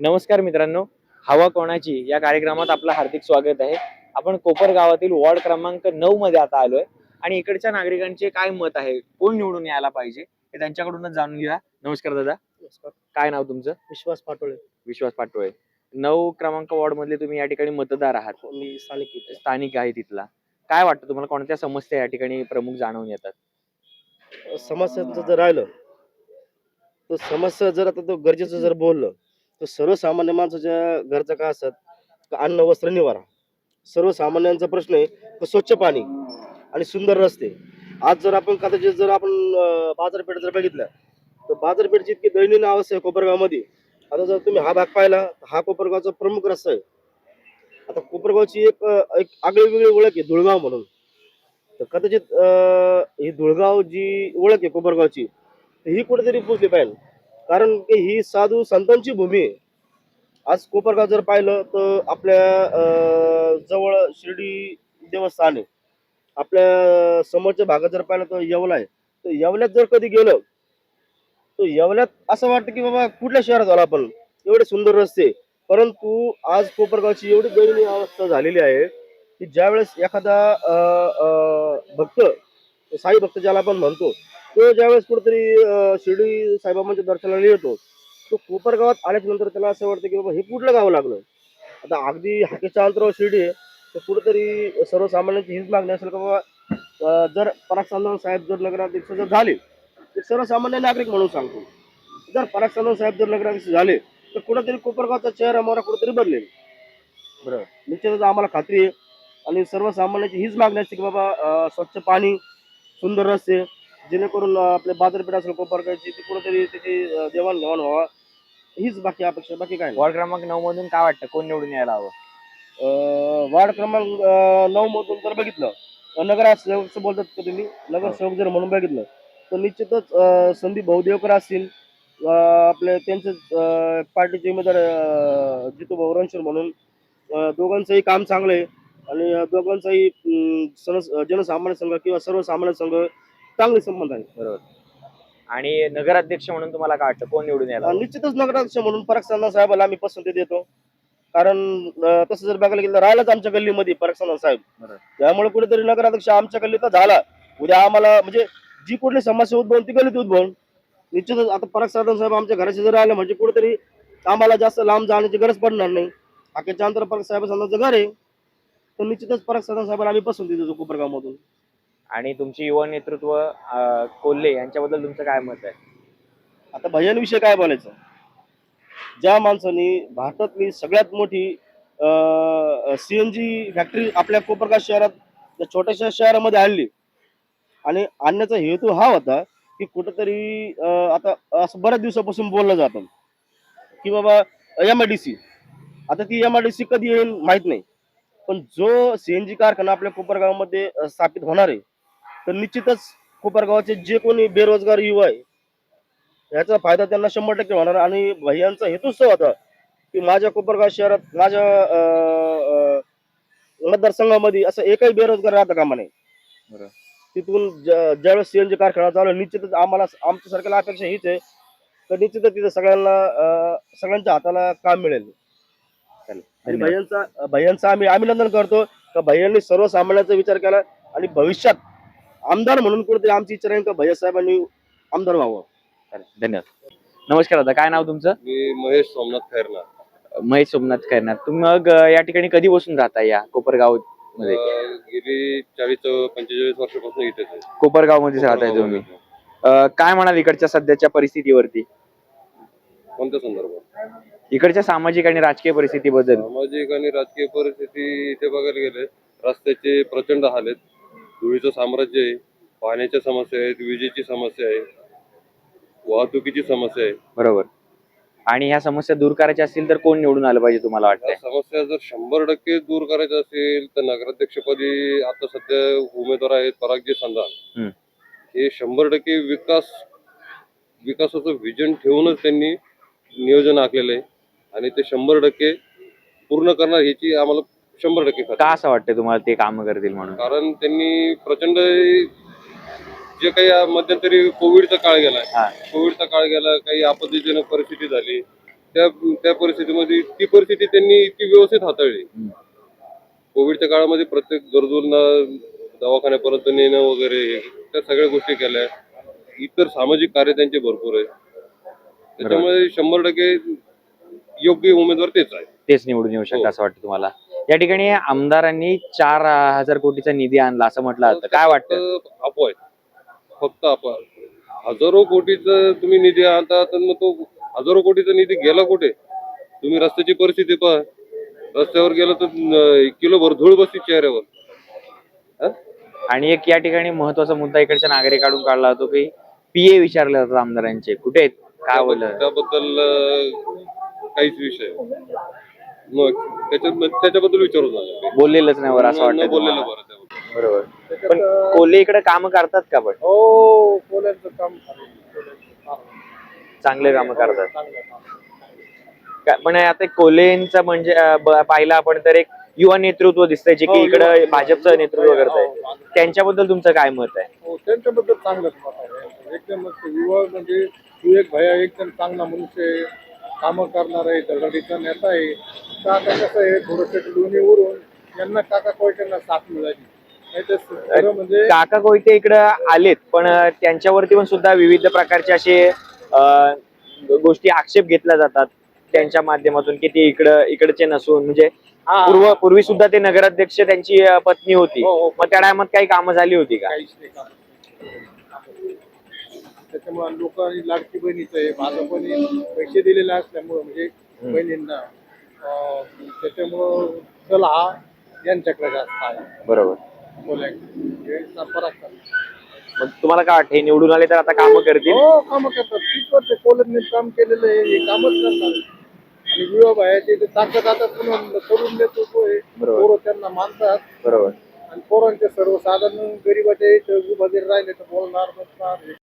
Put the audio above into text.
नमस्कार मित्रांनो हवा कोणाची? या कार्यक्रमात आपलं हार्दिक स्वागत आहे. आपण कोपर गावातील वॉर्ड क्रमांक नऊ मध्ये आता आलोय. आणि इकडच्या नागरिकांचे काय मत आहे? कोण निवडून यायला पाहिजे? हे त्यांच्याकडूनच जाणून घ्या नमस्कार दादा. काय नाव तुमचं? विश्वास पाटोळे. विश्वास पाटोळे. नऊ क्रमांक वॉर्ड मधले तुम्ही या ठिकाणी मतदार आहात. मी स्थानिक स्थानिक आहे तिथला. काय वाटतं तुम्हाला? कोणत्या समस्या या ठिकाणी प्रमुख जाणवून येतात? समस्यांचं जर राहिलं तर समस्या जर आता तो गरजेचं जर बोललं तर सर्वसामान्य माणसाच्या घरचं काय असतात? अन्न वस्त्र निवारा. सर्वसामान्यांचा प्रश्न आहे स्वच्छ पाणी आणि सुंदर रस्ते. आज जर आपण कदाचित जर आपण बाजारपेठ जर बघितलं तर बाजारपेठची इतकी दयनीय अवस्था आहे कोपरगावमध्ये. आता जर तुम्ही हा भाग पाहिला हा कोपरगावचा प्रमुख रस्ता आहे. आता कोपरगावची एक एक आगळी वेगळी ओळख आहे धुळगाव म्हणून. तर कदाचित ही धुळगाव जी ओळख आहे कोपरगावची तर ही कुठेतरी पोचली पाहिजे. कारण की ही साधू संतांची भूमी आहे. आज कोपरगाव जर पाहिलं तर आपल्या अं, जवळ शिर्डी देवस्थान आहे. आपल्या समोरच्या भागात जर पाहिलं तर येवला आहे. तर येवल्यात जर कधी गेलं तर येवल्यात असं वाटतं की बाबा कुठल्या शहरात आला आपण? एवढे सुंदर रस्ते. परंतु आज कोपरगावची एवढी दयनीय अवस्था झालेली आहे की ज्यावेळेस एखादा अं, अं, भक्त साई भक्त ज्याला आपण म्हणतो तो ज्यावेळेस कुठेतरी शिर्डी साईबाबांच्या दर्शनाला येतो तो कोपरगावात आल्याच्यानंतर त्याला असं वाटतं की बाबा हे कुठलं गाव लागलं? आता अगदी हाकेच्या अंतरावर शिर्डी आहे तर कुठेतरी सर्वसामान्यांची हीच मागणी असेल का बाबा जर पराग चांदण साहेब जर नगराध्यक्ष जर झाले तर सर्वसामान्य नागरिक म्हणून सांगतो. जर पराग चांदण साहेब जर नगराध्यक्ष झाले तर कुठेतरी कोपरगावचा चेहरा मोहरा कुठेतरी बदलेल. बरं निश्चितच आम्हाला खात्री आहे. आणि सर्वसामान्यांची हीच मागणी असते की बाबा स्वच्छ पाणी सुंदर रस्ते जेणेकरून अं, आपले बाजारपेठ असेल कोपरगावची ती कुठेतरी त्याची अं, देवाणघेवाण व्हावा. हीच बाकी अपेक्षा बाकी काय नाही. वॉर्ड क्रमांक नऊ मधून काय वाटतं? कोण निवडून यायला हवं? अं, वार्ड क्रमांक अं, नऊ मधून जर बघितलं तर नगरसेवक बोलतात का तुम्ही? नगरसेवक जर म्हणून बघितलं तर निश्चितच अं, संदीप भाऊदेवकर असतील अं, आपले त्यांचे अं, पार्टीचे उमेदवार अं, जितू भाऊ रणशूर म्हणून अं, दोघांचंही काम चांगलं आहे. आणि अं, दोघांचाही अं, सण- जनसामान्य संघ किंवा सर्वसामान्य संघ चांगले संबंध आहे बरोबर. आणि नगराध्यक्ष म्हणून तुम्हाला काय वाटतं? कोण निवडून यायला? निश्चितच नगराध्यक्ष म्हणून परक साधना साहेबाला आम्ही पसंती देतो. कारण अं, तसं जर बघायला गेलं तर राहिलाच आमच्या गल्लीमध्ये परक साधना साहेब. बरोबर. त्यामुळे कुठेतरी नगराध्यक्ष आमच्या गल्लीत झाला. उद्या आम्हाला म्हणजे जी कुठली समस्या उद्भवून ती गल्लीत उद्भवून. निश्चितच आता परक साधन साहेब आमच्या घराचे जर आले म्हणजे कुठेतरी आम्हाला जास्त लांब जाण्याची गरज पडणार नाही. आखेच्या अंतर परक साहेब समजायचं घर आहे. तर निश्चितच परक साधन साहेबाला आम्ही पसंती देतो कोपरगाव मधून आणि तुमची युवा नेतृत्व कोल्हे यांच्याबद्दल तुमचं काय मत आहे? आता भजनविषयी काय बोलायचं? ज्या माणसाने भारतातली सगळ्यात मोठी सीएनजी फॅक्टरी आपल्या कोपरगाव शहरात त्या छोट्याशा शहरामध्ये आणली. आणि आणण्याचा हेतू हा होता की कुठंतरी आता असं बऱ्याच दिवसापासून बोललं जातं की बाबा एम आय डी सी आता ती एम आय डी सी कधी येईल माहीत नाही. पण जो सीएनजी कारखाना आपल्या कोपरगावमध्ये स्थापित होणार आहे तर निश्चितच कोपरगावाचे जे कोणी बेरोजगार युवा आहे याचा फायदा त्यांना शंभर टक्के होणार. आणि भैयांचा हेतूच तो होता की माझ्या कोपरगाव शहरात माझ्या मतदारसंघामध्ये असं एकही बेरोजगार राहता कामा नाही. तिथून ज्या- ज्यावेळेस सीएनजी कारखाना चालू निश्चितच आम्हाला आमच्या सरकारला अपेक्षा हीच आहे. तर निश्चितच तिथे सगळ्यांना सगळ्यांच्या हाताला काम मिळेल. भैयांचा भैयांचं आम्ही अभिनंदन करतो. का भैयांनी सर्वसामान्यांचा विचार केला आणि भविष्यात आमदार म्हणून कुठेतरी आमची इच्छा राहील का भैया साहेबांनी आमदार व्हावं. धन्यवाद. नमस्कार दादा काय नाव तुमचं? मी महेश सोमनाथ खैरनार. महेश सोमनाथ करणार तुम्ही मग अं, या ठिकाणी कधी बसून राहता या कोपरगावमध्ये अं, गेली चाळीस पंचेचाळीस वर्षापासून इथेच आहे. कोपरगाव मध्येच राहताय तुम्ही. अं, काय म्हणाल इकडच्या सध्याच्या परिस्थितीवरती? कोणत्या संदर्भात? इकडच्या सामाजिक आणि राजकीय परिस्थितीबद्दल. सामाजिक आणि राजकीय परिस्थिती इथे बघायला गेले रस्त्याचे प्रचंड हाल आहेत. धुळीचं साम्राज्य आहे पाण्याच्या समस्या आहेत विजेची समस्या आहे वाहतुकीची समस्या आहे. बरोबर. आणि ह्या समस्या दूर करायच्या असतील तर कोण निवडून आलं पाहिजे तुम्हाला या वाटतंय? समस्या जर शंभर टक्के दूर करायच्या असेल तर नगराध्यक्षपदी आता सध्या उमेदवार आहेत परागजी संधान. हम्म. हे शंभर टक्के विकास विकासाचं व्हिजन ठेवूनच त्यांनी नियोजन आखलेलं आहे. आणि ते शंभर टक्के पूर्ण करणार ह्याची आम्हाला शंभर टक्के का. असं वाटतं तुम्हाला ते काम करतील म्हणून कारण त्यांनी प्रचंड जे काही या मध्यंतरी कोविडचा काळ गेलाय हा. कोविडचा काळ गेला काही आपत्तीजनक परिस्थिती झाली त्या त्या परिस्थितीमध्ये ती परिस्थिती त्यांनी इतकी व्यवस्थित हाताळली हम्म. कोविडच्या काळामध्ये प्रत्येक गरजूंना दवाखान्यापर्यंत नेणं वगैरे त्या सगळ्या गोष्टी केल्या इतर सामाजिक कार्य त्यांचे भरपूर आहे त्याच्यामुळे शंभर टक्के योग्य उमेदवार तेच आहे तेच निवडून येऊ शकतात हो. असं वाटतं तुम्हाला या ठिकाणी आमदारांनी चार हजार कोटीचा निधी आणला असं म्हटलं जातं. काय वाटतं? आहे फक्त अफवा हजारो कोटीचा तुम्ही निधी आणता तर मग तो हजारो कोटीचा निधी गेला कुठे? तुम्ही रस्त्याची परिस्थिती पहा. रस्त्यावर गेलं तर अं, किलोभर धूळ बसती चेहऱ्यावर? आणि एक या ठिकाणी महत्त्वाचा मुद्दा इकडच्या नागरिकांकडून काढला जातो की पीए विचारले जातात आमदारांचे. कुठे आहेत? काय बोललं त्याबद्दल अं, काहीच विषय मग त्याच्याबद्दल विचारू नका बोललेलंच नाही बरं असं न- न वाटतं बोललेलं तुम्हाला. बरं त्याबद्दल. बरोबर. पण कोल्हे इकडे काम करतात का पण? हो कोल्यांचं काम चांगले काम करतात. का- पण आता कोल्हेंचं म्हणजे अं, ब- पाहिलं आपण तर एक युवा नेतृत्व दिसतंय जे की हो, इकडं युवा- भाजपचं नेतृत्व करत आहे हो, त्यांच्याबद्दल तुमचं काय मत आहे? हो त्यांच्याबद्दल चांगलंच मत आहे. एकदम युवा म्हणजे विवेक भया एकदम चांगला मनुष्य आहे कामं करणार आहे नेता आहे. आता कसं आहे थोडंसं दोन्हीवरून यांना काका कोयट्यांना साथ मिळाली. खरं म्हणजे काका कोयते इकडं आलेत पण त्यांच्यावरती पण सुद्धा विविध प्रकारचे असे अं, गोष्टी आक्षेप घेतल्या जातात त्यांच्या माध्यमातून की ते इकडं इकडचे नसून. म्हणजे हा. पूर्व पूर्वी सुद्धा ते नगराध्यक्ष त्यांची अं, पत्नी होती. हो, हो. मग त्या टायमात काही कामं झाली होती का? काहीच नाही काम. त्याच्यामुळे लोकांनी लाडकी बहिणीचं आहे भाजपने पैसे दिलेले असल्यामुळं म्हणजे बहिणींना त्याच्यामुळं हा यांच्याकडे जास्त आहे. बरोबर. मग तुम्हाला काय वाटतं हे निवडून आले तर आता कामं करतील? हो काम करतात. तीस वर्ष कोलमने काम केलेलं आहे हे कामच करणार आणि विवा बायाचे ते ताकद आता पुन्हा करून देतो तो आहे बरोबर. पोरं त्यांना मानतात. बरोबर. आणि पोरांचे सर्वसाधारण गरीबाच्या इथं उभा जरी राहिले तर बोलणार बसणार